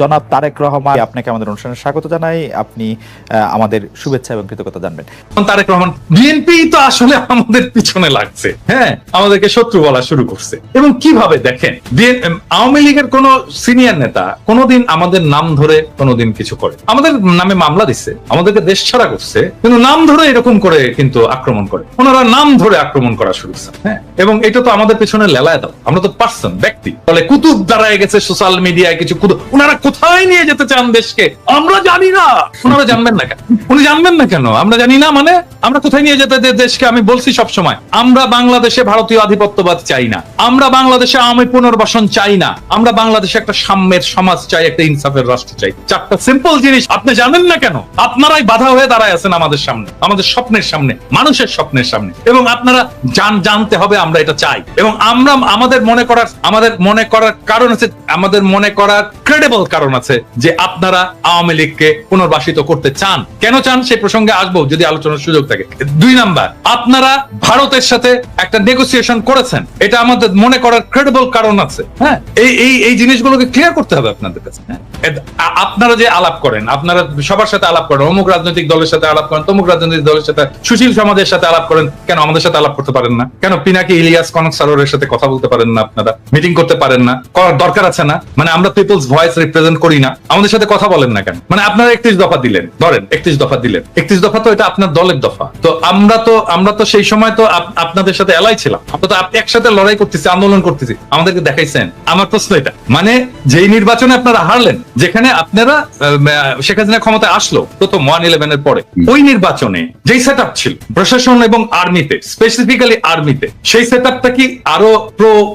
জনাব তারেক রহমান, আপনাকে আমাদের অনুষ্ঠানে স্বাগত জানাই। আপনি আমাদের শুভেচ্ছা এবং কৃতজ্ঞতা জানবেন। তারেক রহমান, বিএনপি তো আসলে আমাদের পিছনে লাগছে। হ্যাঁ আমাদেরকে শত্রু বলা শুরু করছে। এবং কীভাবে দেখেন আওয়ামী লীগের কোন সিনিয়র নেতা কোনোদিন আমাদের নাম ধরে কোনোদিন কিছু করে আমাদের নামে মামলা দিচ্ছে আমাদেরকে দেশ ছাড়া করছে, কিন্তু নাম ধরে এরকম করে কিন্তু আক্রমণ করে। ওনারা নাম ধরে আক্রমণ করা শুরু করছে হ্যাঁ? এবং এটা তো আমাদের পেছনে লেলায় দাও। আমরা তো পার্সন ব্যক্তি। ফলে কুতুব দাঁড়ায় গেছে সোশ্যাল মিডিয়ায় কিছু কুতুব ওনারা কোথায় নিয়ে যেতে চান দেশকে? আমরা জানি না। ওনারা জানবেন না কেন? উনি জানবেন না কেন? আমরা জানি না মানে আমরা কোথায় নিয়ে যেতে দেশকে আমি বলছি সব সময় আমরা বাংলাদেশে ভারতীয় আধিপত্যবাদ চাই না। আমরা বাংলাদেশে আওয়ামী পুনর্বাসন চাই না। আমরা বাংলাদেশে একটা সাম্যের সমাজ চাই, একটা ইনসাফের রাষ্ট্র চাই। চারটা সিম্পল জিনিস, আপনি জানেন না কেন? আপনারাই বাধা হয়ে দাঁড়ায় আছেন আমাদের সামনে, আমাদের স্বপ্নের সামনে, মানুষের স্বপ্নের সামনে। এবং আপনারা জান জানতে হবে আমরা এটা চাই। এবং আমরা আমাদের মনে করার আমাদের মনে করার কারণ হচ্ছে আমাদের মনে করার ক্রেডিবল কারণ আছে যে আপনারা আওয়ামী লীগকে পুনর্বাসিত করতে চান। কেন চান? সেই প্রসঙ্গে আসব যদি আলোচনার সুযোগ থাকে। দুই নাম্বার, আপনারা ভারতের সাথে একটা নেগোসিয়েশন করেছেন। এটা আমাদের মনে করার ক্রেডিবল কারণ আছে। হ্যাঁ? এই এই জিনিসগুলোকে ক্লিয়ার করতে হবে আপনাদের কাছে। হ্যাঁ? আপনারা যে আলাপ করেন, আপনারা সবার সাথে আলাপ করেন, অমুক রাজনৈতিক দলের সাথে আলাপ করেন, তমুক রাজনৈতিক দলের সাথে সুশীল সমাজের সাথে আলাপ করেন, কেন আমাদের সাথে আলাপ করতে পারেন না? কেন পিনাকি ইলিয়াস কনক সারোরের সাথে কথা বলতে পারেন না আপনারা? মিটিং করতে পারেন না? দরকার আছে না? মানে আমরা পিপলস ভয়েস রিপ্রেজেন্ট করি না আমাদের সাথে কথা বলেন না কেন? মানে আপনারা একত্রিশ দফা দিলেন ধরেন একত্রিশ দফা দিলেন। একত্রিশ দফা তো এটা আপনার দলের দফা। তো আমরা তো আমরা তো সেই সময় তো আপ- আপনাদের সাথে এলাই ছিলাম। আমরা তো আপ- একসাথে লড়াই করতেছি আন্দোলন করতেছি। আমাদেরকে দেখাইছেন। আমার প্রশ্ন এটা মানে যেই নির্বাচনে আপনারা হারলেন যেখানে আপনারা শেখ হাসিনা ক্ষমতায় আসলো প্রথম ওয়ান ইলেভেন এর পরে ওই নির্বাচনে যেই সেট ছিল প্রশাসন এবং আর্মিতে স্পেসিফিক্যালি আর্মিতে সেই সেট কি আরও প্রো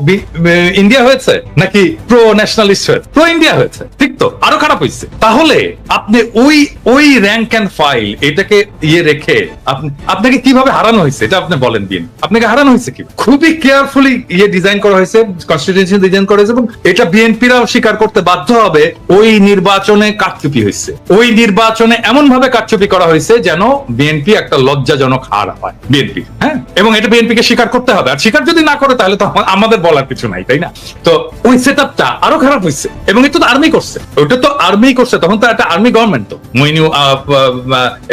ইন্ডিয়া হয়েছে? নাকি প্রো ন্যাশনালিস্ট হয়েছে? প্রো ইন্ডিয়া হয়েছে। ঠিক তো? আরও খারাপ হয়েছে তাহলে আপনি ওই ওই র্যাঙ্ক অ্যান্ড ফাইল এটাকে ইয়ে রেখে আপনি, আপনাকে কীভাবে হারানো হয়েছে এটা আপনি বলেন দিন। আপনাকে হারানো হয়েছে কি খুবই কেয়ারফুলি ইয়ে ডিজাইন করা হয়েছে কনস্টিটিউশন ডিজাইন করা হয়েছে, এবং এটা বিএনপিরাও স্বীকার করতে বাধ্য হবে, ওই নির্বাচনে কারচুপি হয়েছে ওই নির্বাচনে এমন ভাবে কারচুপি করা হয়েছে যেন বিএনপি একটা লজ্জাজনক হার হয় বিএনপি হ্যাঁ? এবং এটা বিএনপি কে স্বীকার করতে হবে। আর স্বীকার যদি না করে, তাহলে তো আমাদের বলার কিছু নাই, তাই না? তো ওই সেট আরও খারাপ হয়েছে এবং এটা তো আর্মি করছে। ওটা তো আর্মি করছে, তখন তো একটা আর্মি গভর্নমেন্ট তো। মইনু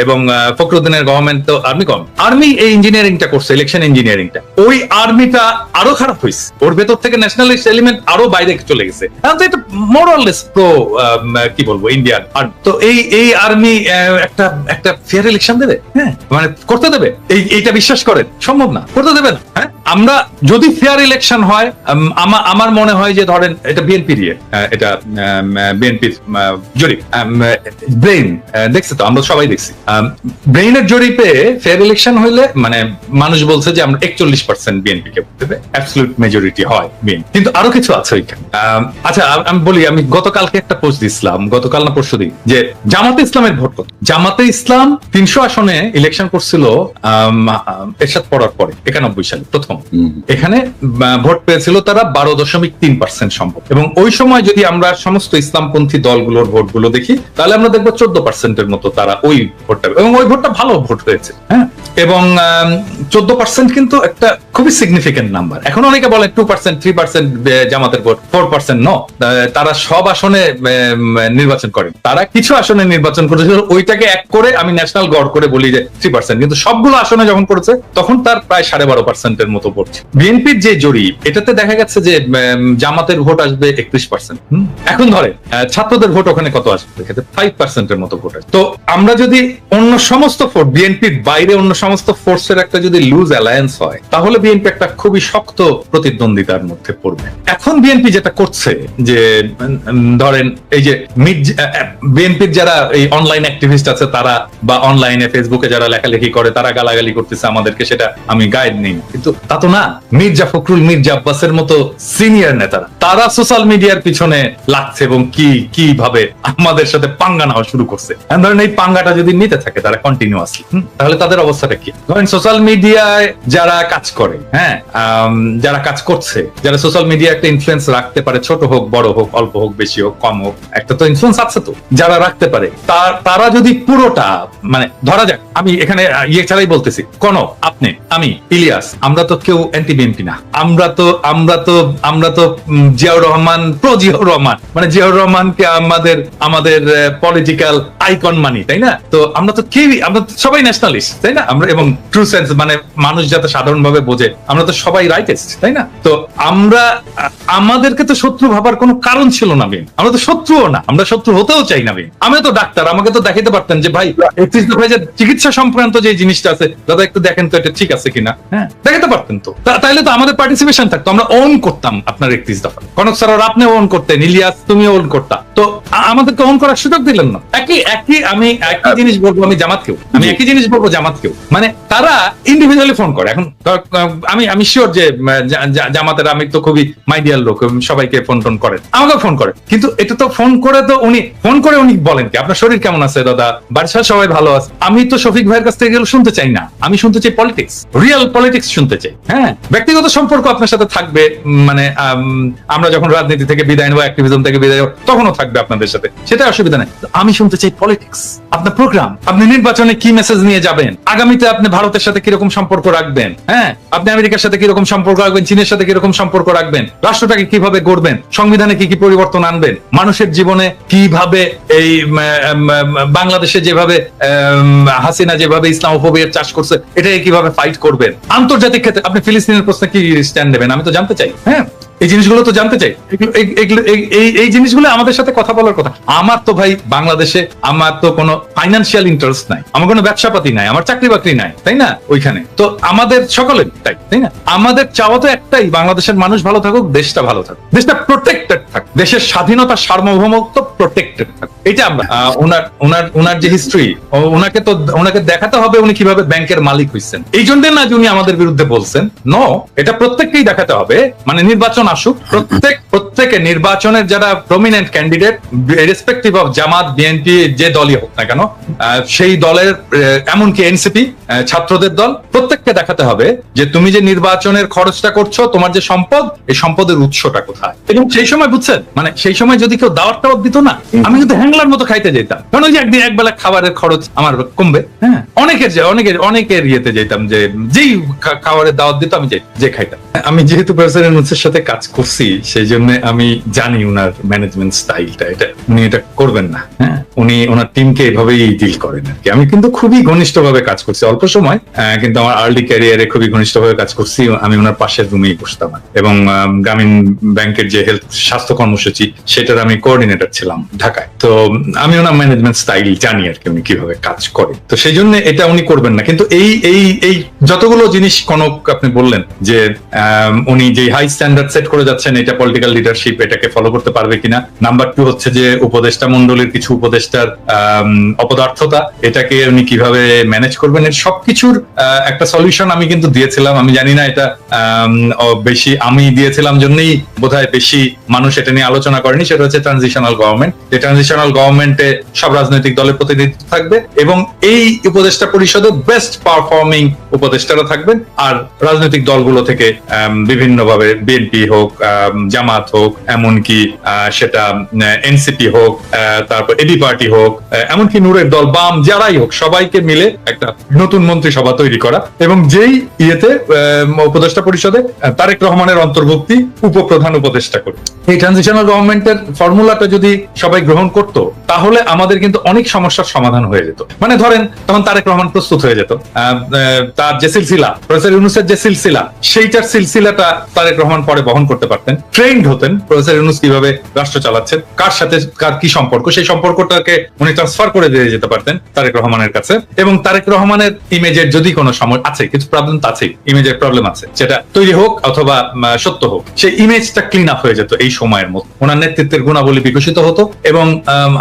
এবং ফখরুদ্দিনের গভর্নমেন্ট তো আর্মি গভর্নমেন্ট আর্মি এই ইঞ্জিনিয়ারিংটা করছে ইলেকশন ইঞ্জিনিয়ারিংটা ওই আর্মিটা আরও খারাপ হয়েছে ওর ভেতর থেকে ন্যাশনালিস্ট এলিমেন্ট আরও বাইরে চলে গেছে। মোরাললেস প্রো কি বলব ইন্ডিয়ান আর তো এই এই আর্মি একটা একটা ফেয়ার ইলেকশন দেবে? হ্যাঁ। মানে করতে দেবে? এই, এইটা বিশ্বাস করেন? সম্ভব না। করতে দেবে না হ্যাঁ? আমরা যদি ফেয়ার ইলেকশন হয় আমার মনে হয় যে ধরেন এটা বিএনপির ইয়ে এটা বিএনপির জরিপ ব্রেইন দেখছে তো, আমরা সবাই দেখছি। ব্রেইনের জরিপে ফেয়ার ইলেকশন হইলে মানে মানুষ বলছে যে আমরা একচল্লিশ পার্সেন্ট বিএনপি কে দেবে অ্যাবসলিউট মেজরিটি হয় বিএনপি কিন্তু আরও কিছু আছে ওইখানে। আচ্ছা আমি বলি, আমি গতকালকে একটা পোস্ট দিছিলাম গতকাল না পরশু দিন, যে জামাতে ইসলামের ভোট কত? জামাতে ইসলাম তিনশো আসনে ইলেকশন করছিল এরশাদ পড়ার পরে, একানব্বই সালে, প্রথম। এখানে ভোট পেয়েছিল তারা বারো দশমিক তিন পার্সেন্ট সম্ভব। এবং ওই সময় যদি আমরা সমস্ত ইসলামপন্থী দলগুলোর ভোটগুলো দেখি, তাহলে আমরা দেখব চোদ্দ পার্সেন্টের মতো তারা ওই ভোটটা এবং ওই ভোটটা ভালো ভোট হয়েছে হ্যাঁ? এবং চোদ্দ পার্সেন্ট কিন্তু একটা খুবই সিগনিফিকেন্ট নাম্বার এখন অনেকে বলে টু পার্সেন্ট থ্রি পার্সেন্ট জামাতের ভোট ফোর পার্সেন্ট ন তারা সব আসনে নির্বাচন করেন তারা কিছু আসনে নির্বাচন করেছিল ওইটাকে এক করে আমি ন্যাশনাল গড় করে বলি যে থ্রি পার্সেন্ট কিন্তু সবগুলো আসনে যখন করেছে, তখন তার প্রায় সাড়ে বারো পার্সেন্টের মতো ছিল। বিএনপির যে জরিপ, এটাতে দেখা গেছে যে জামাতের ভোট আসবে একত্রিশ পার্সেন্ট এখন ধরে ছাত্রদের ভোট ওখানে কত আসবে? ফাইভ পার্সেন্টের মতো ভোট আসবে। তো আমরা যদি অন্য সমস্ত ফোর্স বিএনপির বাইরে অন্য সমস্ত ফোর্সের একটা যদি লুজ অ্যালায়েন্স হয়, তাহলে বিএনপি একটা খুবই শক্ত প্রতিদ্বন্দ্বিতার মধ্যে পড়বে। এখন বিএনপি যেটা করছে, যে ধরেন, এই যে মিড বিএনপির যারা এই অনলাইন অ্যাক্টিভিস্ট আছে, তারা বা অনলাইনে ফেসবুকে যারা লেখালেখি করে, তারা গালাগালি করতেছে আমাদেরকে, সেটা আমি গাইড নেই। কিন্তু তা তো না, মির্জা ফখরুল, মির্জা আব্বাসের মতো সিনিয়র নেতারা। তারা সোশ্যাল মিডিয়ার পিছনে লাগছে এবং কি, কীভাবে আমাদের সাথে পাঙ্গা নেওয়া শুরু করছে। ধরেন এই পাঙ্গাটা যদি নিতে থাকে তারা কন্টিনিউয়াসলি তাহলে তাদের অবস্থাটা কি? ধরেন সোশ্যাল মিডিয়ায় যারা কাজ করে হ্যাঁ যারা কাজ করছে, যারা সোশ্যাল মিডিয়া একটা ইনফ্লুয়েন্স রাখতে পারে, ছোট হোক, বড় হোক, অল্প হোক, বেশি হোক, কম হোক, একটা তো ইনফ্লুয়েন্স আছে তো, যারা রাখতে পারে তারা যদি পুরোটা মানে ধরা যাক, আমি এখানে ইয়ে ছাড়াই বলতেছি কোন আপনি, আমি, ইলিয়াস, আমরা তো কেউ অ্যান্টি বিএনপি না। আমরা তো আমরা তো আমরা তো জিয়াউর রহমান প্রো জিয়াউর রহমান। মানে জিয়াউর রহমানকে আমাদের আমাদের পলিটিক্যাল আইকন মানি তাই না? তো আমরা তো কেউই আমরা তো সবাই ন্যাশনালিস্ট তাই না? আমরা এবং ট্রু সেন্স মানে মানুষ যাতে সাধারণভাবে বোঝে আমরা তো সবাই রাইটেস্ট তাই না? তো আমরা আমাদেরকে তো শত্রু ভাবার কোনো কারণ ছিল না বিন আমরা তো শত্রুও না আমরা শত্রু হতেও চাই না বিন আমিও তো ডাক্তার আমাকে তো দেখাইতে পারতেন যে ভাই একত্রিশ দফায় যে চিকিৎসা সংক্রান্ত যে জিনিসটা আছে দাদা একটু দেখেন তো এটা ঠিক আছে কিনা? হ্যাঁ দেখাতে পারতেন তো। তা- তাইলে তো আমাদের পার্টিসিপেশন থাকতো আমরা ওন করতাম আপনার একত্রিশ দফা কনক স্যার আপনি ওন করতেন ইলিয়াস তুমি ওন করতা। তো আমাদেরকে ওন করার সুযোগ দিলেন না। একই একই আমি একই জিনিস বলব আমি জামাতকেও। আমি একই জিনিস বলব জামাতকেও। মানে তারা ইন্ডিভিজুয়ালি ফোন করে। এখন আমি আমি শিওর যে জামাতের আমি তো খুবই মাইডিয়াল লোক সবাইকে ফোন টোন করেন। আমাকে ফোন করে। কিন্তু এটা তো ফোন করে তো উনি ফোন করে উনি বলেন কি আপনার শরীর কেমন আছে দাদা? বাড়ির সবাই ভালো আছে? আমি তো শফিক ভাইয়ের কাছ থেকে এগুলো শুনতে চাই না। আমি শুনতে চাই পলিটিক্স রিয়েল পলিটিক্স শুনতে চাই। হ্যাঁ? ব্যক্তিগত সম্পর্ক আপনার সাথে থাকবে মানে আম, আমরা যখন রাজনীতি থেকে বিদায় নেব অ্যাক্টিভিজম থেকে বিদায় নেব তখনও থাকবে আপনাদের সাথে। সেটা অসুবিধা নেই। আমি শুনতে চাই পলিটিক্স আপনার প্রোগ্রাম আপনি নির্বাচনে কি মেসেজ নিয়ে যাবেন? আগামীতে আপনি ভারতের সাথে কীরকম সম্পর্ক রাখবেন? হ্যাঁ? আপনি আমেরিকার সাথে কীরকম সম্পর্ক রাখবেন? চীনের সাথে কীরকম সম্পর্ক রাখবেন? রাষ্ট্রটাকে কীভাবে গড়বেন? সংবিধানে কি কি পরিবর্তন আনবেন? মানুষের জীবনে কীভাবে এই বাংলাদেশে যেভাবে হাসিনা যেভাবে ইসলামোফোবিয়ার চাষ করছে, এটাকে কীভাবে ফাইট করবেন? আন্তর্জাতিক ক্ষেত্রে আপনি ফিলিস্তিনের প্রশ্নে কি স্ট্যান্ড নেবেন? আমি তো জানতে চাই। হ্যাঁ? এই জিনিসগুলো তো জানতে চাই। এই- জিনিসগুলো আমাদের সাথে কথা বলার কথা। আমার তো ভাই বাংলাদেশে, আমার তো কোনো ফাইন্যান্সিয়াল ইন্টারেস্ট নাই। আমার কোনো ব্যবসাপাতি নাই, আমার চাকরি বাকরি নাই, তাই না? ওইখানে। তো আমাদের সকলের তাই তাই না? আমাদের চাওয়া তো একটাই, বাংলাদেশের মানুষ ভালো থাকুক, দেশটা ভালো থাকুক। দেশটা প্রোটেক্টেড থাক দেশের স্বাধীনতা সার্বভৌমত্ব প্রোটেক্টেড থাক এটা ওনার ওনার ওনার যে হিস্ট্রি ওনাকে তো, ওনাকে দেখাতে হবে উনি কীভাবে ব্যাংকের মালিক হয়েছেন এই জন্য না যে উনি আমাদের বিরুদ্ধে বলছেন ন এটা প্রত্যেককেই দেখাতে হবে। মানে নির্বাচন আসুক প্রত্যেক প্রত্যেকে নির্বাচনের যারা prominent candidate respective of Jamaat BNP যে দলই হোক না কেন সেই দলের এমনকি এনসিপি ছাত্রদের দল, প্রত্যেককে দেখাতে হবে যে তুমি যে নির্বাচনের খরচটা করছ, তোমার যে সম্পদ, এই সম্পদের উৎসটা কোথায়? এবং সেই সময় বুঝছেন? মানে সেই সময় যদি কেউ দাওয়াত টাওয়াত দিত না, আমি কিন্তু হ্যাংলার মতো খাইতে যেতাম। কারণ ওই যে একদিন একবেলা খাবারের খরচ আমার কমবে হ্যাঁ? অনেকের যে, অনেকের অনেকের ইয়েতে যেতাম যে, যেই খাবারের দাওয়াত দিত, আমি যে খাইতাম। আমি যেহেতু মুন্সের সাথে কাজ করছি, সেই জন্য আমি জানি উনার ম্যানেজমেন্ট স্টাইলটা এটা উনি এটা করবেন না হ্যাঁ? উনি, ওনার টিমকে এভাবেই ডিল করেন আর কি। আমি কিন্তু খুবই ঘনিষ্ঠভাবে কাজ করছি। অল্প সময় কিন্তু আমার আর্লি ক্যারিয়ারে খুবই ঘনিষ্ঠভাবে কাজ করছি। আমি ওনার পাশের রুমেই বসতাম এবং গ্রামীণ ব্যাংকের যে হেলথ স্বাস্থ্য কর্মসূচি, সেটার আমি কোঅর্ডিনেটর ছিলাম ঢাকায়। তো আমি ওনার ম্যানেজমেন্ট স্টাইল জানি আর কি উনি কীভাবে কাজ করে। তো সেই জন্য এটা উনি করবেন না। কিন্তু এই এই এই যতগুলো জিনিস কনক আপনি বললেন যে উনি যে হাই স্ট্যান্ডার্ড সেট করে যাচ্ছেন, এটা পলিটিক্যাল লিডারশিপ এটাকে ফলো করতে পারবে কিনা? নাম্বার টু হচ্ছে যে উপদেষ্টা মন্ডলীর কিছু উপদেষ্টার অপদার্থতা, এটাকে উনি কীভাবে ম্যানেজ করবেন? এর সবকিছুর একটা সলিউশন আমি কিন্তু দিয়েছিলাম। আমি জানি না এটা বেশি, আমি দিয়েছিলাম জন্যই বোধহয় বেশি মানুষ এটা নিয়ে আলোচনা করেনি। সেটা হচ্ছে ট্রানজিশনাল গভর্নমেন্ট এই ট্রানজিশনাল গভর্নমেন্টে সব রাজনৈতিক দলের প্রতিনিধিত্ব থাকবে এবং এই উপদেষ্টা পরিষদে বেস্ট পারফর্মিং উপদেষ্টারা থাকবেন। আর রাজনৈতিক দলগুলো থেকে বিভিন্ন ভাবে বিএনপি হোক জামাত হোক এমনকি সেটা এনসিপি হোক তারপর এডি পার্টি হোক এমনকি নূরের দল, বাম, যারাই হোক, সবাইকে মিলে একটা নতুন মন্ত্রিসভা তৈরি করা এবং যেই ইয়েতে উপদেষ্টা পরিষদে তারেক রহমানের অন্তর্ভুক্তি উপপ্রধান উপদেষ্টা করে। এই ট্রানজিশনাল গভর্নমেন্টের ফর্মুলাটা যদি সবাই গ্রহণ করত, তাহলে আমাদের কিন্তু অনেক সমস্যার সমাধান হয়ে যেত। মানে ধরেন, তখন তারেক রহমান প্রস্তুত হয়ে যেত। তার যে সিলসিলা, প্রফেসর ইউনুসের যে সিলসিলা, সেইটার সিলসিলাটা তারেক রহমান পরে বহন করতে পারতেন। ট্রেন্ড হতেন। প্রফেসর ইউনুস কীভাবে রাষ্ট্র চালাচ্ছেন কার সাথে কার কি সম্পর্ক সেই সম্পর্কটাকে উনি ট্রান্সফার করে দিয়ে যেতে পারতেন তারেক রহমানের কাছে। এবং তারেক রহমানের ইমেজের যদি কোনো সময় আছে কিছু প্রবলেম আছে ইমেজের প্রবলেম আছে সেটা তৈরি হোক অথবা সত্য হোক সেই ইমেজটা ক্লিন আপ হয়ে যেত এই সময়ের মধ্যে। ওনার নেতৃত্বের গুণাবলী বিকশিত হতো এবং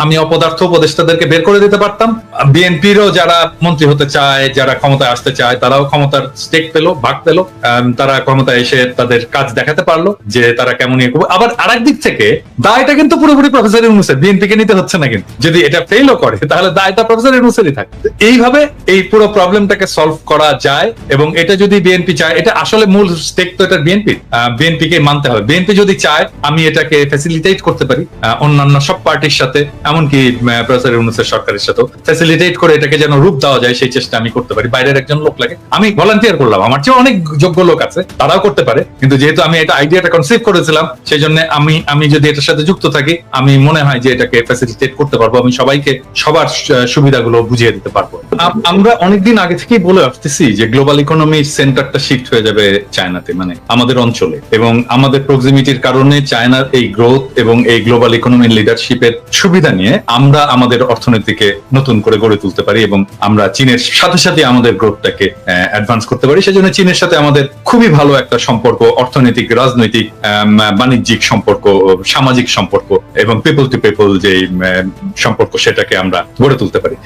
আম, অপদার্থ উপদেষ্টাদেরকে বের করে দিতে পারতাম। বিএনপিরও যারা মন্ত্রী হতে চায় যারা ক্ষমতায় আসতে চায় তারাও ক্ষমতার স্টেক পেল ভাগ পেল। তারা ক্ষমতায় এসে তাদের কাজ দেখাতে পারল যে তারা কেমন ইয়ে আবার আরেক দিক থেকে দায়টা কিন্তু পুরোপুরি প্রফেসর ইউনুসের বিএনপি কে নিতে হচ্ছে না কিন্তু। যদি এটা ফেলও করে, তাহলে দায়টা প্রফেসর ইউনুসেরই থাকে এইভাবে এই পুরো প্রবলেমটাকে সলভ করা যায় এবং এটা যদি বিএনপি চায়, এটা আসলে মূল স্টেক তো এটা বিএনপি বিএনপি কে মানতে হবে। বিএনপি যদি চায়, আমি এটাকে ফ্যাসিলিটেট করতে পারি অন্যান্য পার্টির সাথে, এমনকি প্রফেসর ইউনুসের সরকারের সাথেও ফ্যাসিলিটেট করে এটাকে যেন রূপ দেওয়া যায়, সেই চেষ্টা আমি করতে পারি। বাইরের একজন লোক লাগে। আমি ভলান্টিয়ার করলাম। আমার চেয়ে অনেক যোগ্য লোক আছে। তারাও করতে পারে। কিন্তু যেহেতু আমি এটা আইডিয়াটা কনসিভ করেছিলাম সেই জন্য আমি আমি যদি এটার সাথে যুক্ত থাকি, আমি মনে হয় যে এটাকে ফ্যাসিলিটেট করতে পারব। আমি সবাইকে সবার সুবিধাগুলো বুঝিয়ে দিতে পারব। আমরা অনেকদিন আগে থেকেই বলে আসতেছি যে গ্লোবাল ইকোনমির সেন্টারটা শিফট হয়ে যাবে চায়নাতে মানে আমাদের অঞ্চলে। এবং আমাদের প্রক্সিমিটির কারণে চায়নার এই গ্রোথ এবং এই গ্লোবাল ইকোনমির লিডারশিপের সুবিধা নিয়ে আমরা আমাদের অর্থনীতিকে নতুন করে গড়ে তুলতে পারি এবং আমরা চীনের সাথে সাথে আমাদের গ্রোথটাকে অ্যাডভান্স করতে পারি। সেজন্য চীনের সাথে আমাদের খুবই ভালো একটা সম্পর্ক, অর্থনৈতিক, রাজনৈতিক বাণিজ্যিক সম্পর্ক, সামাজিক সম্পর্ক এবং পিপল টু পিপল যে সম্পর্ক সেটাকে আমরা গড়ে তুলতে পারি।